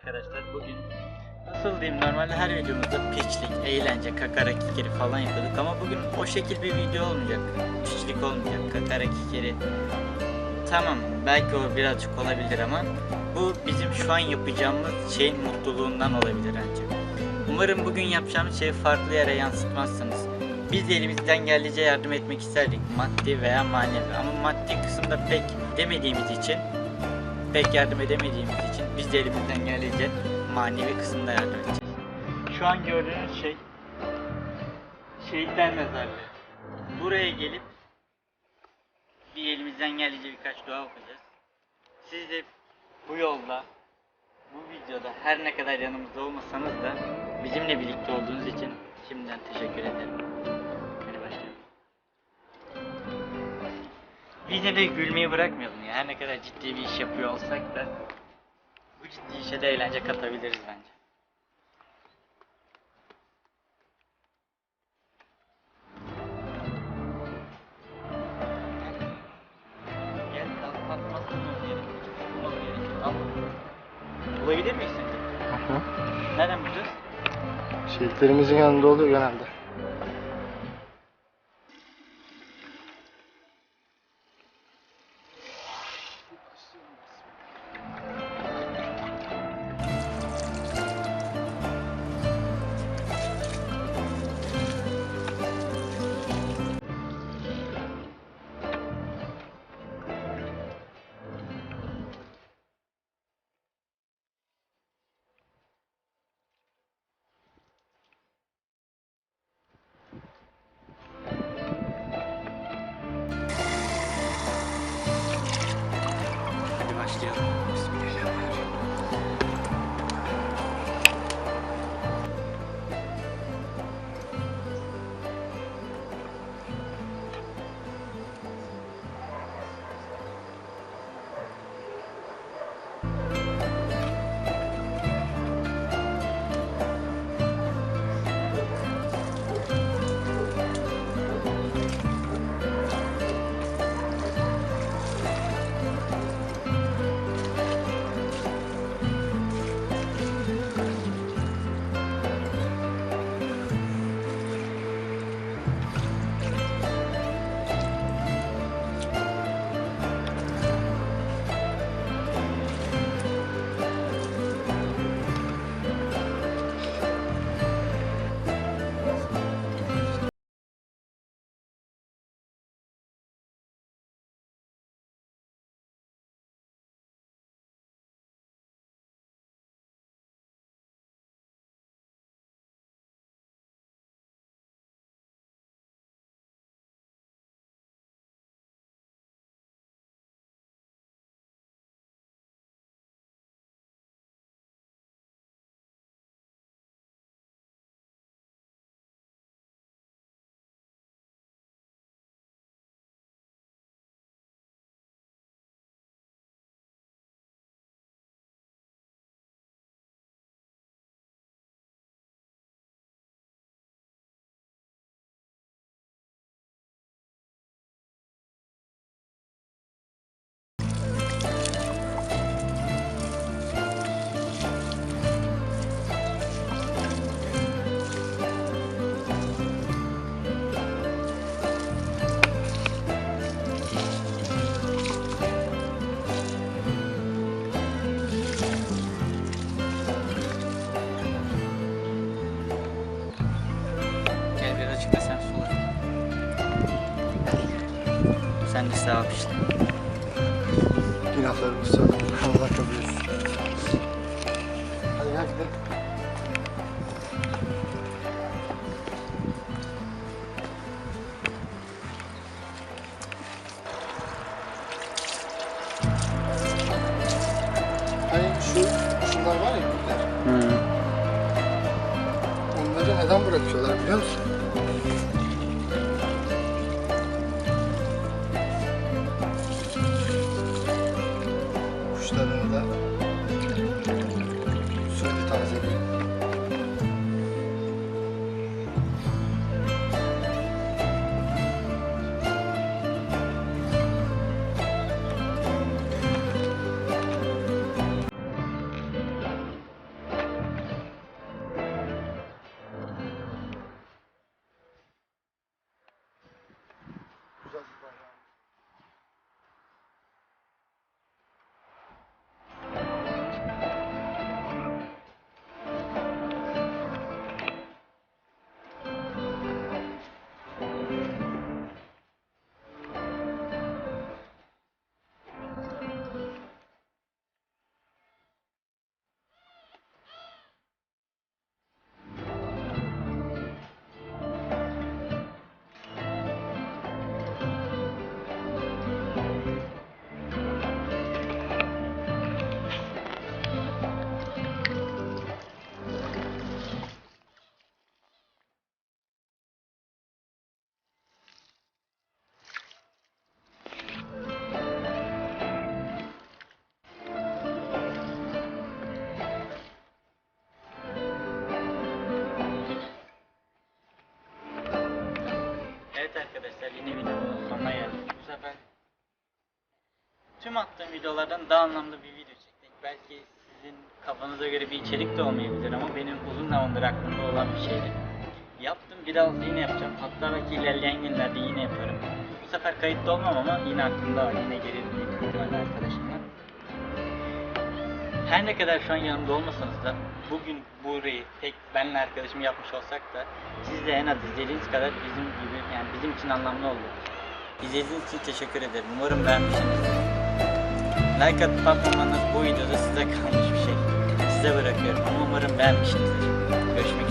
arkadaşlar bugün nasıl diyeyim normalde her videomuzda piçlik, eğlence, kakara kikiri falan yapıyorduk ama bugün o şekil bir video olmayacak. Piçlik olmayacak, kakara kikiri. Tamam belki o birazcık olabilir ama bu bizim şu an yapacağımız şeyin mutluluğundan olabilir ancak. Umarım bugün yapacağımız şeyi farklı yere yansıtmazsınız. Biz de elimizden geldiğince yardım etmek isterdik maddi veya manevi ama maddi kısımda pek demediğimiz için pek yardım edemediğimiz için biz de elimizden geldiğince manevi kısımda yardım edeceğiz. Şu an gördüğünüz şey şehitler mezarlığı. Buraya gelip bir elimizden geldiğince birkaç dua okuyacağız. Siz de bu yolda, bu videoda her ne kadar yanımızda olmasanız da bizimle birlikte olduğunuz için şimdiden teşekkür ederim. Biz de gülmeyi bırakmayalım ya. Her ne kadar ciddi bir iş yapıyor olsak da bu ciddi işe de eğlence katabiliriz bence. Gel kalk kalkmasın. Al. Bulabilir miyiz sence? Nereden bulacağız? Şehitlerimizin yanında oluyor genelde. De sevap işte. Günahlarımız çok. Allah kabul etsin. Hadi gel gidelim. Hani şu, şunlar var ya güller. Onları neden bırakıyorlar biliyor musun? Tüm attığım videolardan daha anlamlı bir video çektik. Belki sizin kafanıza göre bir içerik de olmayabilir ama benim uzun zamandır aklımda olan bir şeydi. Yaptım biraz yine yapacağım. Hatta belki ilerleyen günlerde yine yaparım. Bu sefer kayıtlı olmam ama yine aklımda var. Yine büyük ihtimalle arkadaşımla. Her ne kadar şu an yanımda olmasanız da bugün burayı tek benle arkadaşım yapmış olsak da siz de en az izlediğiniz kadar bizim gibi yani bizim için anlamlı oldu. İzlediğiniz için teşekkür ederim. Umarım beğenmişsinizdir. Like atıp atmamanız bu videoda size kalmış bir şey. Size bırakıyorum ama umarım beğenmişsinizdir. Görüşmek üzere.